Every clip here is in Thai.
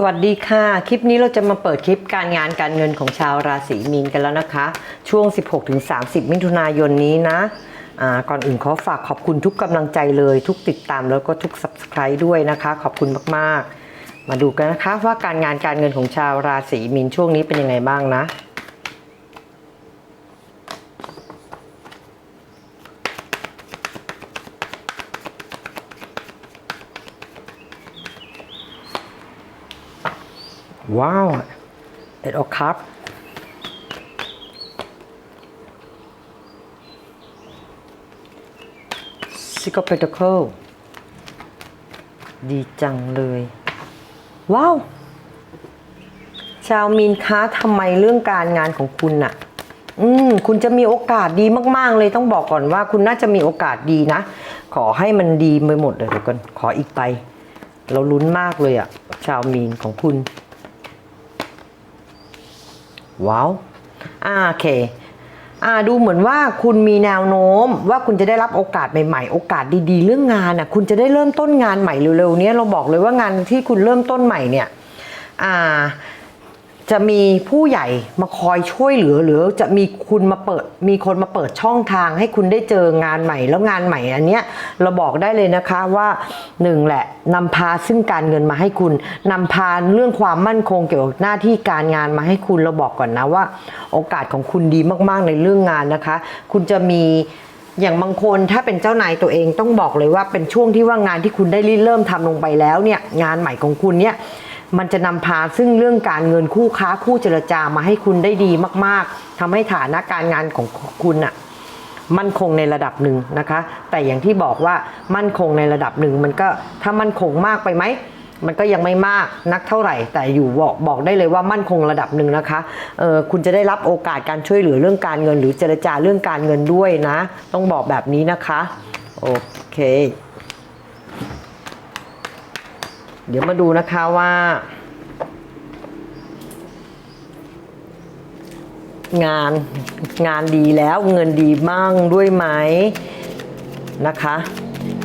สวัสดีค่ะ คลิปนี้เราจะมาเปิดคลิปการงานการเงินของชาวราศีมีนกันแล้วนะคะ ช่วง 16-30 มิถุนายนนี้นะอ่าก่อนอื่นขอฝากขอบคุณทุกกำลังใจเลยทุกติดตามแล้วก็ทุก subscribe ด้วยนะคะ ขอบคุณมากๆ มาดูกันนะคะว่าการงานการเงินของชาวราศีมีนช่วงนี้เป็นยังไงบ้างนะ ว้าวเอ็ดออกครับ ซิกเปเตอร์เคิลดีจังเลย ว้าว ชาวมีนค้าทำไมเรื่องการงานของคุณน่ะ อืม คุณจะมีโอกาสดีมาก ๆ เลยต้องบอกก่อนว่า คุณน่าจะมีโอกาสดีนะ ขอให้มันดีไปหมดเลยเดี๋ยวก่อนขออีกไป เราลุ้นมากเลยอะชาวมีนของคุณ ว้าวอ่าโอเคอ่าดูเหมือนว่าคุณมีแนวโน้มว่าคุณจะได้รับโอกาสใหม่ๆ โอกาสดี ๆ เรื่องงานอะคุณจะได้เริ่มต้นงานใหม่เร็วๆนี้เราบอกเลยว่างานที่คุณเริ่มต้นใหม่เนี่ยอ่า จะมีผู้ใหญ่มาคอยช่วยเหลือหรือจะมีคุณมาเปิดมีคนมาเปิดช่องทางให้คุณได้เจองานใหม่ แล้วงานใหม่อันเนี้ยเราบอกได้เลยนะคะว่าหนึ่งแหละนำพาซึ่งการเงินมาให้คุณนำพาเรื่องความมั่นคงเกี่ยวกับหน้าที่การงานมาให้คุณเราบอกก่อนนะว่า โอกาสของคุณดีมากๆในเรื่องงานนะคะ คุณจะมีอย่างบางคนถ้าเป็นเจ้านายตัวเองต้องบอกเลยว่าเป็นช่วงที่ว่างานที่คุณได้ริเริ่มทำลงไปแล้วเนี่ยงานใหม่ของคุณเนี่ย มันจะนำพาซึ่งเรื่องการเงินคู่ค้าคู่เจรจามาให้คุณได้ดีมาก ๆทำให้ฐานะการงานของคุณอะมั่นคงในระดับหนึ่งนะคะ แต่อย่างที่บอกว่ามั่นคงในระดับหนึ่งมันก็ถ้ามั่นคงมากไปไหมมันก็ยังไม่มากนักเท่าไหร่ แต่อยู่บอกบอกได้เลยว่ามั่นคงระดับหนึ่งนะคะเออคุณจะได้รับโอกาสการช่วยเหลือเรื่องการเงิน หรือเจรจาเรื่องการเงินด้วยนะ ต้องบอกแบบนี้นะคะ โอเค เดี๋ยวมาดูนะคะว่า งานงานดีแล้วเงินดีบ้างด้วยไหมนะคะ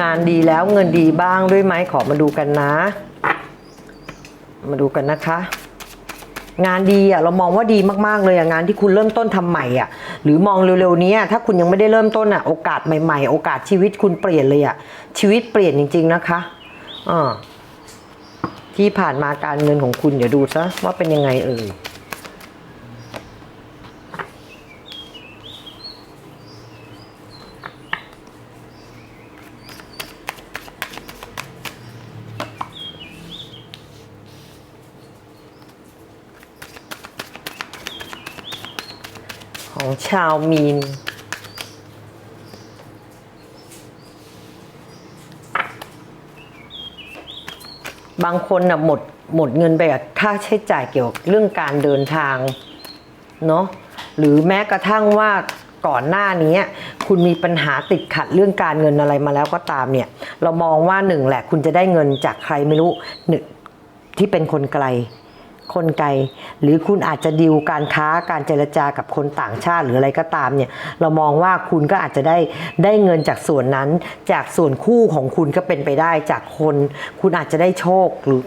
งานดีแล้วเงินดีบ้างด้วยไหมขอมาดูกันนะ มาดูกันนะคะงานดีอะเรามองว่าดีมากๆเลยอะงานที่คุณเริ่มต้นทำใหม่อะหรือมองเร็วๆนี้ถ้าคุณยังไม่ได้เริ่มต้นอะโอกาสใหม่ๆ โอกาสชีวิตคุณเปลี่ยนเลยอะชีวิตเปลี่ยนจริง ๆนะคะอ่า ที่ผ่านมาการเงินของคุณเดี๋ยวดูซะว่าเป็นยังไงเอ่ยของชาวมีน บางคนน่ะหมดหมดเงินไปกับค่าใช้จ่ายเกี่ยวกับเรื่องการเดินทางเนาะหรือแม้กระทั่งว่าก่อนหน้านี้คุณมีปัญหาติดขัดเรื่องการเงินอะไรมาแล้วก็ตามเนี่ย เรามองว่าหนึ่งแหละคุณจะได้เงินจากใครไม่รู้หนึ่งที่เป็นคนไกล คนไกลหรือคุณอาจจะดิวการค้าการเจรจากับคนต่างชาติหรืออะไรก็ตามเนี่ยเรามองว่าคุณก็อาจจะได้ได้เงินจากส่วนนั้น จากส่วนคู่ของคุณก็เป็นไปได้จากคน คุณอาจจะได้โชคหรือ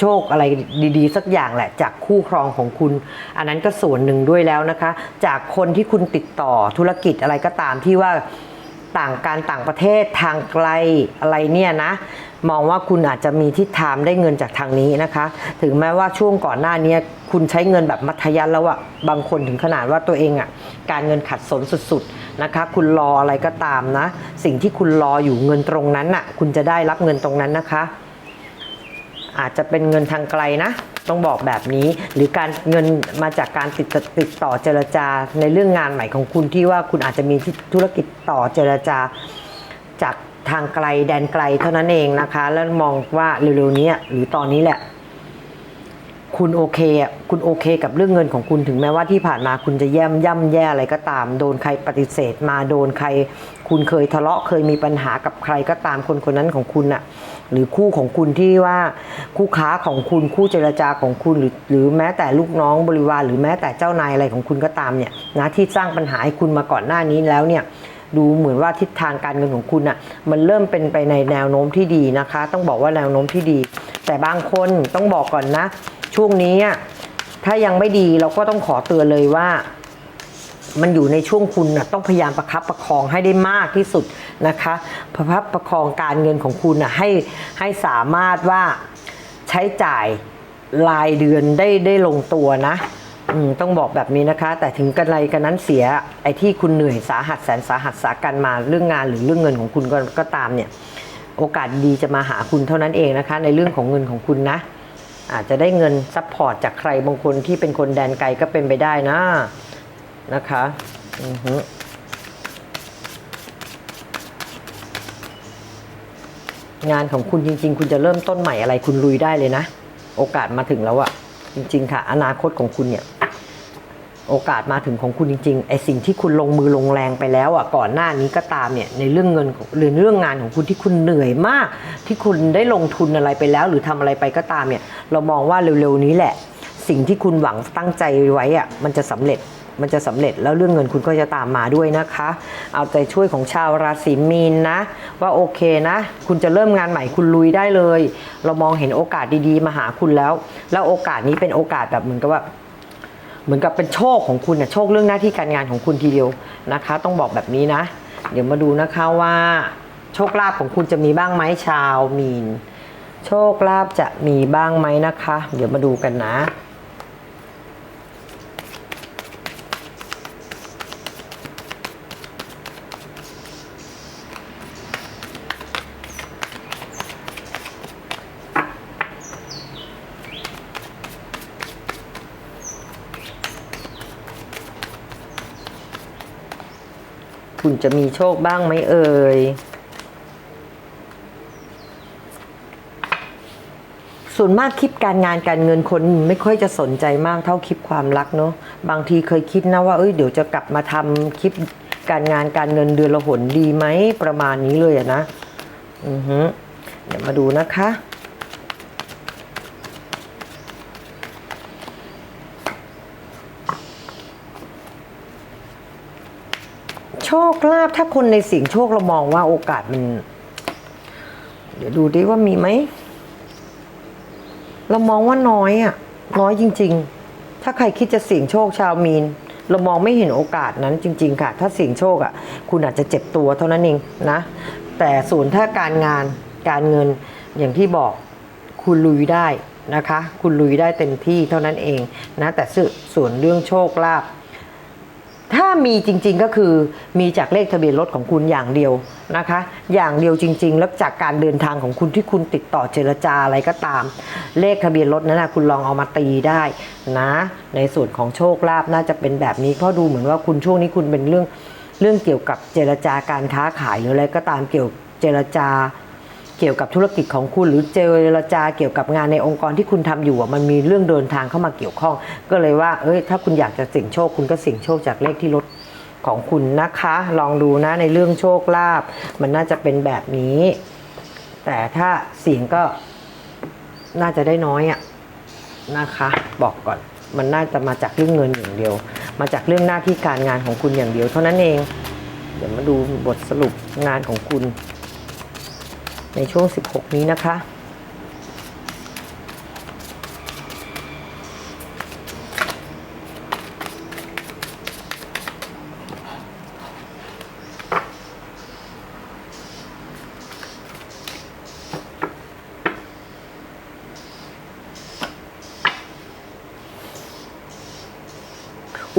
โชคอะไรดีๆ สักอย่างแหละ จากคู่ครองของคุณ อันนั้นก็ส่วนหนึ่งด้วยแล้วนะคะ จากคนที่คุณติดต่อธุรกิจอะไรก็ตามที่ว่าต่างการต่างประเทศทางไกลอะไรเนี่ยนะ มองว่าคุณอาจจะมีทิศทางได้เงินจากทางนี้นะคะ ถึงแม้ว่าช่วงก่อนหน้านี้คุณใช้เงินแบบมัธยัสถ์แล้วอะบางคนถึงขนาดว่าตัวเองอะการเงินขัดสนสุดๆนะคะ คุณรออะไรก็ตามนะ สิ่งที่คุณรออยู่เงินตรงนั้นน่ะคุณจะได้รับเงินตรงนั้นนะคะ อาจจะเป็นเงินทางไกลนะ ต้องบอกแบบนี้หรือการเงินมาจากการติดต่อติดต่อเจรจาในเรื่องงานใหม่ของคุณที่ว่าคุณอาจจะมีธุรกิจต่อเจรจาจาก ทางไกลแดนไกลเท่านั้นเองนะคะ แล้วมองว่าเร็วๆนี้หรือตอนนี้แหละ คุณโอเคอะคุณโอเคกับเรื่องเงินของคุณถึงแม้ว่าที่ผ่านมาคุณจะแย่มย่ำแย่อะไรก็ตาม โดนใครปฏิเสธมาโดนใคร คุณเคยทะเลาะเคยมีปัญหากับใครก็ตามคนคนนั้นของคุณอะ หรือคู่ของคุณที่ว่าคู่ค้าของคุณคู่เจรจาของคุณหรือหรือแม้แต่ลูกน้องบริวารหรือแม้แต่เจ้านายอะไรของคุณก็ตามเนี่ยนะที่สร้างปัญหาให้คุณมาก่อนหน้านี้แล้วเนี่ย ดูเหมือนว่าทิศทางการเงินของคุณอะมันเริ่มเป็นไปในแนวโน้มที่ดีนะคะ ต้องบอกว่าแนวโน้มที่ดี แต่บางคนต้องบอกก่อนนะ ช่วงนี้ถ้ายังไม่ดีเราก็ต้องขอเตือนเลยว่ามันอยู่ในช่วงคุณนะต้องพยายามประคับประคองให้ได้มากที่สุดนะคะประคับประคองการเงินของคุณนะให้ให้สามารถว่าใช้จ่ายรายเดือนได้ได้ลงตัวนะ ต้องบอกแบบนี้นะคะ แต่ถึงกันไรกันนั้นเสียไอ้ที่คุณเหนื่อยสาหัสแสนสาหัสสากันมาเรื่องงานหรือเรื่องเงินของคุณก็ก็ตามเนี่ย โอกาสดีจะมาหาคุณเท่านั้นเองนะคะ ในเรื่องของเงินของคุณนะ อาจจะได้เงินซัพพอร์ตจากใครบางคนที่เป็นคนแดนไกลก็เป็นไปได้นะนะคะอือฮึงานของคุณจริง ๆ คุณจะเริ่มต้นใหม่อะไรคุณลุยได้เลยนะ โอกาสมาถึงแล้วอะ จริง ๆ ค่ะ อนาคตของคุณเนี่ย โอกาสมาถึงของคุณจริงๆไอสิ่งที่คุณลงมือลงแรงไปแล้วอะก่อนหน้านี้ก็ตามเนี่ยในเรื่องเงินหรือเรื่องงานของคุณที่คุณเหนื่อยมาก ที่คุณได้ลงทุนอะไรไปแล้ว หรือทำอะไรไปก็ตามเนี่ย เรามองว่าเร็วๆนี้แหละ สิ่งที่คุณหวังตั้งใจไว้อะมันจะสำเร็จ มันจะสำเร็จแล้วเรื่องเงินคุณก็จะตามมาด้วยนะคะ เอาใจช่วยของชาวราศีมีนนะ ว่าโอเคนะ คุณจะเริ่มงานใหม่คุณลุยได้เลย เรามองเห็นโอกาสดีๆ มาหาคุณแล้ว แล้วโอกาสนี้เป็นโอกาสแบบเหมือนกับว่าเหมือนกับเป็นโชคของคุณนะโชคเรื่องหน้าที่การงานของคุณทีเดียวนะคะ ต้องบอกแบบนี้นะ เดี๋ยวมาดูนะคะว่า โชคลาภของคุณจะมีบ้างไหมชาวมีน โชคลาภจะมีบ้างไหมนะคะ เดี๋ยวมาดูกันนะ คุณจะมีโชคบ้างไหมเอ่ย ส่วนมากคลิปการงานการเงินคนไม่ค่อยจะสนใจมากเท่าคลิปความรักเนาะ บางทีเคยคิดนะว่าเอ้ยเดี๋ยวจะกลับมาทำคลิปการงานการเงินเดือนละหนดีไหมประมาณนี้เลยอะนะ อือฮึเดี๋ยวมาดูนะคะ คลาภถ้าคนในสิ่งโชคเรามองว่าโอกาสมัน เดี๋ยวดูดิว่ามีไหม เรามองว่าน้อยอะ น้อยจริง ๆ ถ้าใครคิดจะเสี่ยงโชคชาวมีน เรามองไม่เห็นโอกาสนั้นจริง ๆ ค่ะ ถ้าเสี่ยงโชคอะ คุณอาจจะเจ็บตัวเท่านั้นเองนะ แต่ส่วนถ้าการงานการเงินอย่างที่บอกคุณลุยได้นะคะ คุณลุยได้เต็มที่เท่านั้นเองนะ แต่ส่วนเรื่องโชคลาภ ถ้ามีจริงๆก็คือมีจากเลขทะเบียนรถของคุณอย่างเดียวนะคะ อย่างเดียวจริง ๆ แล้วจากการเดินทางของคุณที่คุณติดต่อเจรจาอะไรก็ตาม เลขทะเบียนรถนั้นนะคุณลองเอามาตีได้นะ ในส่วนของโชคลาภน่าจะเป็นแบบนี้เพราะดูเหมือนว่าคุณช่วงนี้คุณเป็นเรื่องเรื่องเกี่ยวกับเจรจาการค้าขายหรืออะไรก็ตามเกี่ยวเจรจา เกี่ยวกับธุรกิจของคุณหรือเจรจาเกี่ยวกับงานในองค์กรที่คุณทำอยู่มันมีเรื่องเดินทางเข้ามาเกี่ยวข้อง ก็เลยว่า เอ้ย ถ้าคุณอยากจะเสี่ยงโชค คุณก็เสี่ยงโชคจากเลขที่รถของคุณนะคะ ลองดูนะในเรื่องโชคลาภมันน่าจะเป็นแบบนี้ แต่ถ้าเสี่ยงก็น่าจะได้น้อยอะนะคะ บอกก่อนมันน่าจะมาจากเรื่องเงินอย่างเดียว มาจากเรื่องหน้าที่การงานของคุณอย่างเดียว เท่านั้นเอง เดี๋ยวมาดูบทสรุปงานของคุณ ในช่วง 16 นี้นะคะ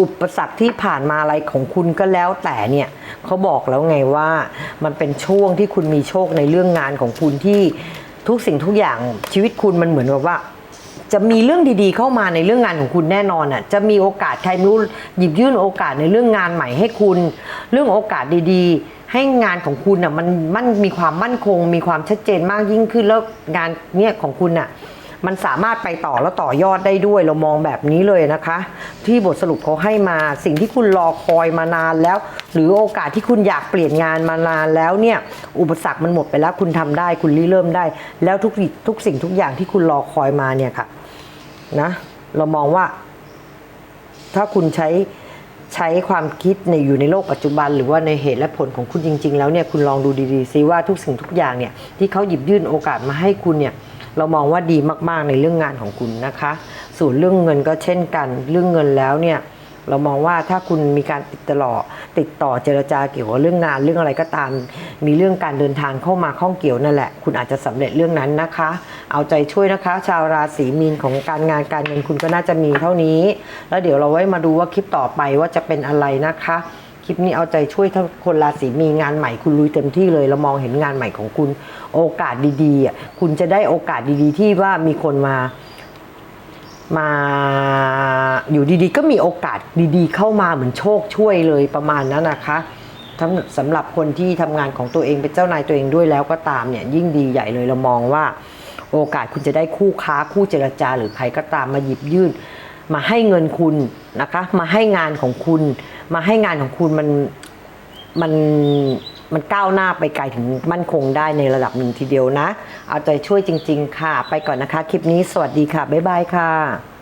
อุปสรรคที่ผ่านมาอะไรของคุณก็แล้วแต่เนี่ย เขาบอกแล้วไงว่ามันเป็นช่วงที่คุณมีโชคในเรื่องงานของคุณที่ทุกสิ่งทุกอย่างชีวิตคุณมันเหมือนกับว่า จะมีเรื่องดีๆ เข้ามาในเรื่องงานของคุณแน่นอนอะจะมีโอกาสใครไม่รู้หยิบยื่นโอกาสในเรื่องงานใหม่ให้คุณ เรื่องโอกาสดีๆ ให้งานของคุณอะมันมันมีความมั่นคง มีความชัดเจนมากยิ่งขึ้นแล้วงานเนี่ยของคุณอะ มันสามารถไปต่อแล้วต่อยอดได้ด้วยเรามองแบบนี้เลยนะคะ ที่บทสรุปเขาให้มาสิ่งที่คุณรอคอยมานานแล้ว หรือโอกาสที่คุณอยากเปลี่ยนงานมานานแล้วเนี่ย อุปสรรคมันหมดไปแล้วคุณทำได้ คุณริเริ่มได้ แล้วทุกทุกสิ่งทุกอย่างที่คุณรอคอยมาเนี่ยค่ะนะเรามองว่า ถ้าคุณใช้ใช้ความคิดในอยู่ในโลกปัจจุบัน หรือว่าในเหตุและผลของคุณจริง ๆ แล้วเนี่ยคุณลองดูดีๆซิว่าทุกสิ่งทุกอย่างเนี่ยที่เขาหยิบยื่นโอกาสมาให้คุณเนี่ย เรามองว่าดีมากๆในเรื่องงานของคุณนะคะ ส่วนเรื่องเงินก็เช่นกัน เรื่องเงินแล้วเนี่ยเรามองว่าถ้าคุณมีการติดต่อติดต่อเจรจาเกี่ยวกับเรื่องงานเรื่องอะไรก็ตาม มีเรื่องการเดินทางเข้ามาข้องเกี่ยวนั่นแหละ คุณอาจจะสำเร็จเรื่องนั้นนะคะ เอาใจช่วยนะคะ ชาวราศีมีนของการงานการเงินคุณก็น่าจะมีเท่านี้ แล้วเดี๋ยวเราไว้มาดูว่าคลิปต่อไปว่าจะเป็นอะไรนะคะ คลิปนี้เอาใจช่วยทั้งคนราศีมีงานใหม่คุณลุยเต็มที่เลยเรามองเห็นงานใหม่ของคุณโอกาสดีๆอะคุณจะได้โอกาสดีๆ ที่ว่ามีคนมามาอยู่ดีๆ ก็มีโอกาสดีๆ เข้ามาเหมือนโชคช่วยเลยประมาณนั้นนะคะสำหรับคนที่ทำงานของตัวเองเป็นเจ้านายตัวเองด้วยแล้วก็ตามเนี่ยยิ่งดีใหญ่เลยเรามองว่า โอกาสคุณจะได้คู่ค้าคู่เจรจาหรือใครก็ตามมาหยิบยื่น มาให้เงินคุณนะคะ มาให้งานของคุณ มาให้งานของคุณมันมันมันก้าวหน้าไปไกลถึงมั่นคงได้ในระดับหนึ่งทีเดียวนะ เอาใจช่วยจริง ๆ ค่ะ ไปก่อนนะคะ คลิปนี้สวัสดีค่ะ บ๊ายบายค่ะ